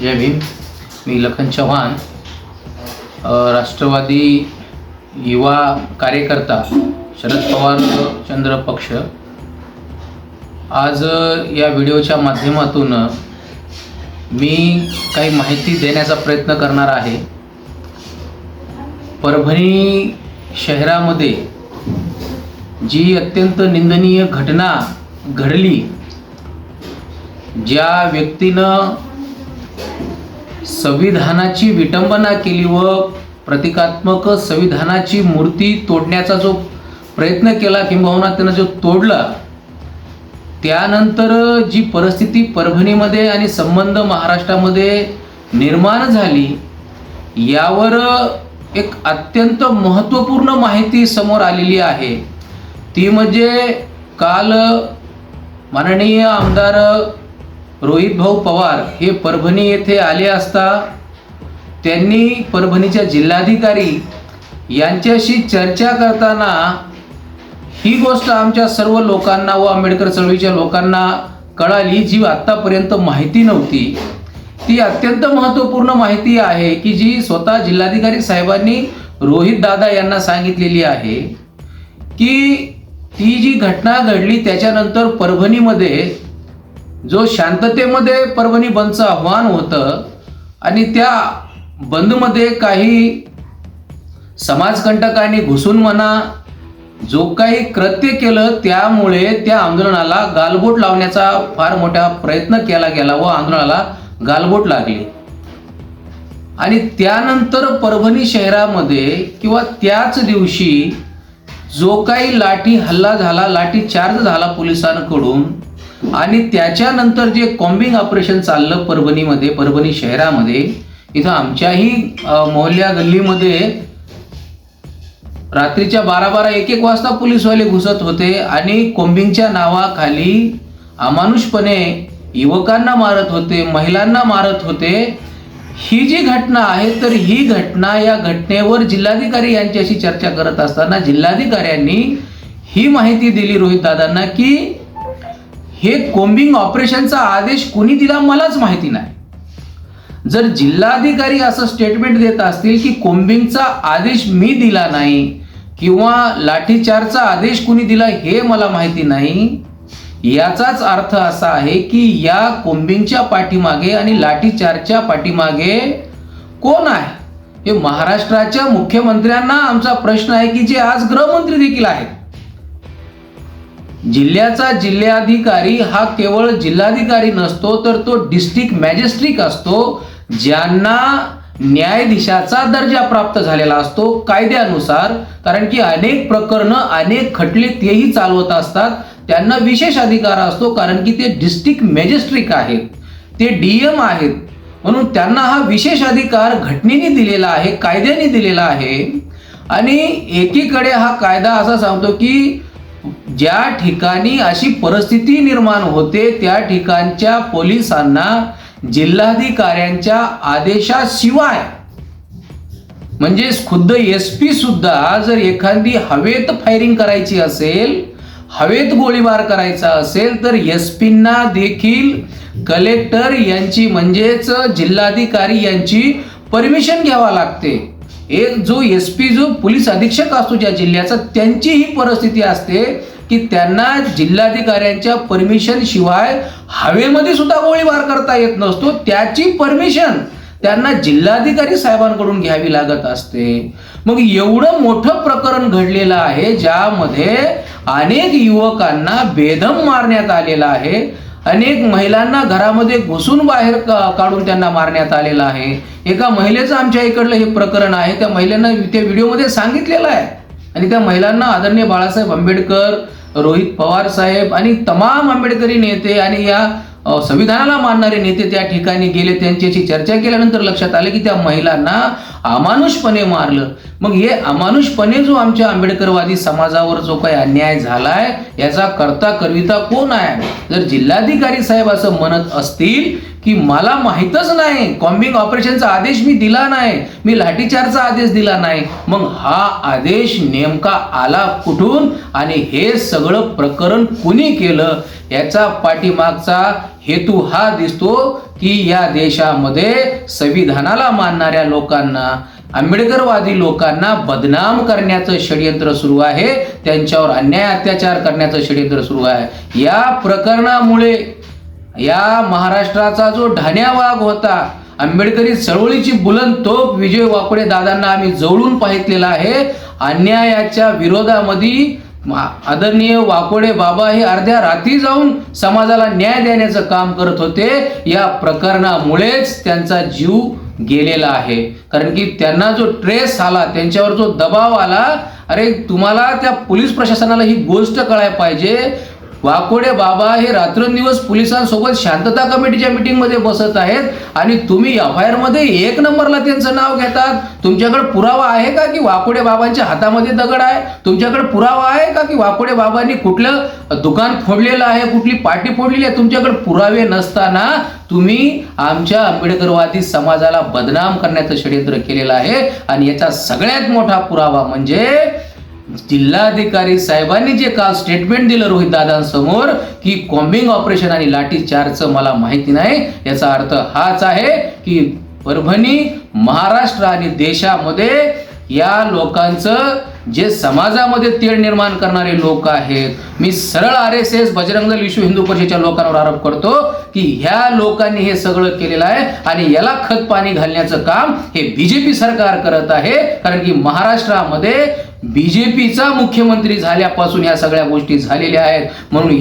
जय भीम. मी लखन चव्हाण. राष्ट्रवादी युवा कार्यकर्ता शरद पवार चंद्र पक्ष. आज या व्हिडिओच्या माध्यमातून मी काही माहिती देण्याचा प्रयत्न करणार आहे. परभणी शहरामध्ये जी अत्यंत निंदनीय घटना घडली ज्या व्यक्तीनं संविधानाची विटंबना केली व प्रतिकात्मक संविधानाची मूर्ती तोडण्याचा जो प्रयत्न केला किंबहुना त्यानं जो तोडला त्यानंतर जी परिस्थिती परभणीमध्ये आणि संबंध महाराष्ट्रामध्ये निर्माण झाली यावर एक अत्यंत महत्त्वपूर्ण माहिती समोर आलेली आहे. ती म्हणजे काल माननीय आमदार रोहित भाऊ पवार हे परभणी येथे आले असता त्यांनी परभणीच्या जिल्हाधिकारी यांच्याशी चर्चा करताना ही गोष्ट आमच्या सर्व लोकांना व आंबेडकर चळवळीच्या लोकांना कळाली जी आत्तापर्यंत माहिती नव्हती. ती अत्यंत महत्त्वपूर्ण माहिती आहे की जी स्वतः जिल्हाधिकारी साहेबांनी रोहित दादा यांना सांगितलेली आहे की ती जी घटना घडली त्याच्यानंतर परभणीमध्ये जो शांततेमध्ये परभणी बंदचं आव्हान होतं आणि त्या बंदमध्ये काही समाजकंटकांनी घुसून म्हणा जो काही कृत्य केलं त्यामुळे त्या आंदोलनाला गालबोट लावण्याचा फार मोठा प्रयत्न केला गेला व आंदोलनाला गालबोट लागली. आणि त्यानंतर परभणी शहरामध्ये किंवा त्याच दिवशी जो काही लाठी हल्ला झाला लाठी चार्ज झाला पोलिसांकडून आणि त्याच्यानंतर जे कॉम्बिंग ऑपरेशन चाललं परभणीमध्ये परभणी शहरामध्ये इथं आमच्याही मोहल्ल्या गल्लीमध्ये रात्रीच्या बारा बारा एक एक वाजता पोलीसवाले घुसत होते आणि कोम्बिंगच्या नावाखाली अमानुषपणे युवकांना मारत होते महिलांना मारत होते. ही जी घटना आहे तर ही घटना या घटनेवर जिल्हाधिकारी यांच्याशी चर्चा करत असताना जिल्हाधिकाऱ्यांनी ही माहिती दिली रोहित दादांना की हे कोम्बिंग ऑपरेशनचा आदेश कोणी दिला मलाच माहिती नाही. जर जिल्हाधिकारी असं स्टेटमेंट देत असतील की कोम्बिंगचा आदेश मी दिला नाही किंवा लाठीचारचा आदेश कुणी दिला हे मला माहिती नाही याचाच अर्थ असा आहे की या कोम्बिंगच्या पाठीमागे आणि लाठीचारच्या पाठीमागे कोण आहे? हे महाराष्ट्राच्या मुख्यमंत्र्यांना आमचा प्रश्न आहे की जे आज गृहमंत्री देखील आहेत. जिल्ह्याचा जिल्हाधिकारी हा केवळ जिल्हाधिकारी नसतो तर तो डिस्ट्रिक्ट मॅजिस्ट्रिक असतो ज्यांना न्यायाधीशाचा दर्जा प्राप्त झालेला असतो कायद्यानुसार. कारण की अनेक प्रकरणं अनेक खटले तेही चालवत असतात. त्यांना विशेष अधिकार असतो कारण की ते डिस्ट्रिक्ट मॅजिस्ट्रिक आहेत. ते डीएम आहेत. म्हणून त्यांना हा विशेष अधिकार घटनेने दिलेला आहे कायद्याने दिलेला आहे. आणि एकीकडे हा कायदा असा सांगतो की ज्या ठिकाणी अशी परिस्थिती निर्माण होते त्या ठिकाणच्या पोलिसांना जिल्हाधिकाऱ्यांच्या आदेशाशिवाय म्हणजे खुद्द एस पी सुद्धा जर एखादी हवेत फायरिंग करायची असेल हवेत गोळीबार करायचा असेल तर एस पींना देखील कलेक्टर यांची म्हणजेच जिल्हाधिकारी यांची परमिशन घ्यावा लागते. एक जो एस पी जो पोलीस अधीक्षक असतो ज्या जिल्ह्याचा त्यांची ही परिस्थिती असते की त्यांना जिल्हाधिकाऱ्यांच्या परमिशन शिवाय हवेमध्ये सुद्धा गोळीबार करता येत नसतो. त्याची परमिशन त्यांना जिल्हाधिकारी साहेबांकडून घ्यावी लागत असते. मग एवढं मोठं प्रकरण घडलेलं आहे ज्यामध्ये अनेक युवकांना बेदम मारण्यात आलेलं आहे. अनेक महिलांना घरामध्ये घुसून बाहेर का- काढून त्यांना मारण्यात आलेलं आहे. एका महिलेचं आमच्या इकडलं हे प्रकरण आहे. त्या महिलांना त्या व्हिडिओमध्ये सांगितलेलं आहे. आणि त्या महिलांना आदरणीय बाळासाहेब आंबेडकर रोहित पवार साहेब आणि तमाम आंबेडकरी नेते आणि या संविधानाला मानणारे नेते त्या ठिकाणी गेले त्यांच्याशी चर्चा केल्यानंतर लक्षात आलं की त्या महिलांना अमानुषपणे मारलं. मग हे अमानुषपणे जो आमच्या आंबेडकरवादी समाजावर जो काही अन्याय झालाय याचा करता करविता कोण आहे? जर जिल्हाधिकारी साहेब असं म्हणत असतील की मला माहीतच नाही. कॉम्बिंग ऑपरेशनचा आदेश मी दिला नाही. मी लाठीचारचा आदेश दिला नाही. मग हा आदेश नेमका आला कुठून? आणि हे सगळं प्रकरण कुणी केलं? याचा पाठीमागचा हेतू हा दिसतो की या देशामध्ये संविधानाला मानणाऱ्या लोकांना आंबेडकरवादी लोकांना बदनाम करण्याचं षडयंत्र सुरू आहे. त्यांच्यावर अन्याय अत्याचार करण्याचं षडयंत्र सुरू आहे. या प्रकरणामुळे या महाराष्ट्राचा जो ढाण्या वाघ होता आंबेडकरी चळवळीची बुलंद तोप विजय वाकडे दादांना आम्ही जवळून पाहितलेला आहे. अन्यायाच्या विरोधामध्ये आदरणीय वाकोडे बाबा हे अर्ध्या रात्री जाऊन समाजाला न्याय देण्याचं काम करत होते. या प्रकरणामुळेच त्यांचा जीव गेलेला आहे. कारण की त्यांना जो ट्रेस आला त्यांच्यावर जो दबाव आला अरे तुम्हाला त्या पोलीस प्रशासनाला ही गोष्ट कळायला पाहिजे. वाकोडे बाबा हे रात्रंदिवस पोलिसांसोबत शांतता कमिटीच्या मीटिंगमध्ये बसत आहेत आणि तुम्ही एफ आय आरमध्ये एक नंबरला त्यांचं नाव घेतात. तुमच्याकडे पुरावा आहे का की वाकोडे बाबांच्या हातामध्ये दगड आहे? तुमच्याकडे पुरावा आहे का की वाकोडे बाबांनी कुठलं दुकान फोडलेलं आहे कुठली पार्टी फोडलेली आहे? तुमच्याकडे पुरावे नसताना तुम्ही आमच्या आंबेडकरवादी समाजाला बदनाम करण्याचं षडयंत्र केलेलं आहे. आणि याचा सगळ्यात मोठा पुरावा म्हणजे जिल्हाधिकारी साहेबांनी जे काल स्टेटमेंट दिलं रोहित दादांसमोर की कॉम्बिंग ऑपरेशन आणि लाठी चार्जचं मला माहिती नाही याचा अर्थ हाच आहे की परभणी महाराष्ट्र आणि देशामध्ये या लोकांचं जे समाजामध्ये तेढ निर्माण करणारे लोक आहेत मी सरळ आर एस एस बजरंग विश्व हिंदू परिषदेच्या लोकांवर आरोप करतो की ह्या लोकांनी हे सगळं केलेलं आहे आणि याला खत पाणी घालण्याचं काम हे बीजेपी सरकार करत आहे कारण की महाराष्ट्रामध्ये बीजेपीचा मुख्यमंत्री झाल्यापासून या सगळ्या गोष्टी झालेल्या आहेत. म्हणून